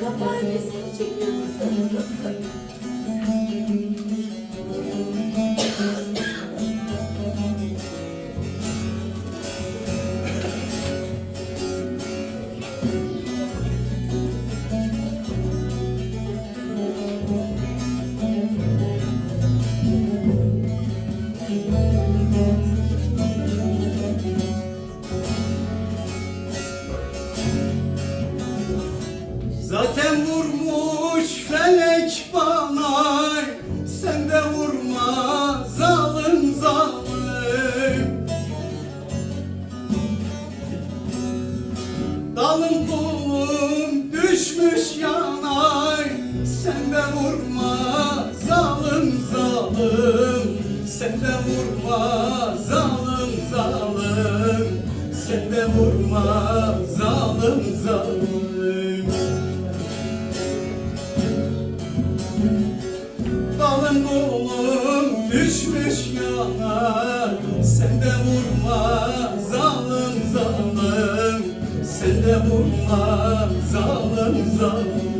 Kapağı resmini çekiyor musun? Zaten vurmuş felek bana Sen de vurma zalim zalim Dalım kolum düşmüş yanar Sen de vurma zalim zalim Sen de vurma zalim zalim Sen de vurma Kolum düşmüş yana Sen de vurma zalim zalim. Sen de vurma zalim zalim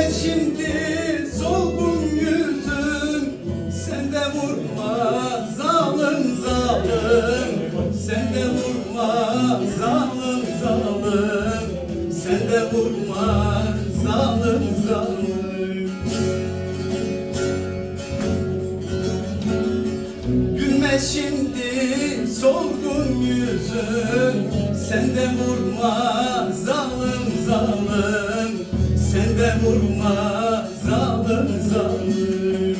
Gülmez şimdi solgun yüzüm Sen de vurma zalim zalim Sen de vurma zalim zalim Sen de vurma zalim zalim Gülmez şimdi solgun yüzün Sen de vurma zalim zalim vurma zalim zalim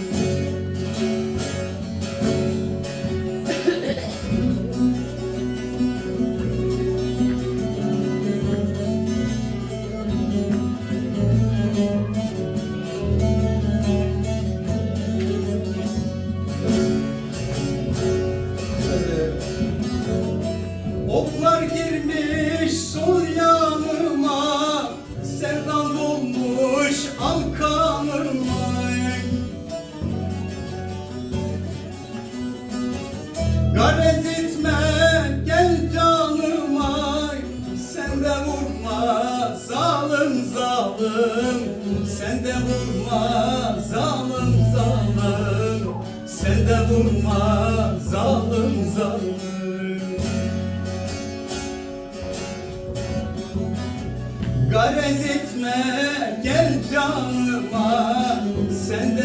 Garet etme gel canıma. Sen de vurma zalim zalim. Sen vurma zalim zalim. Sen vurma zalim zalim. Garet etme gel canıma. Sen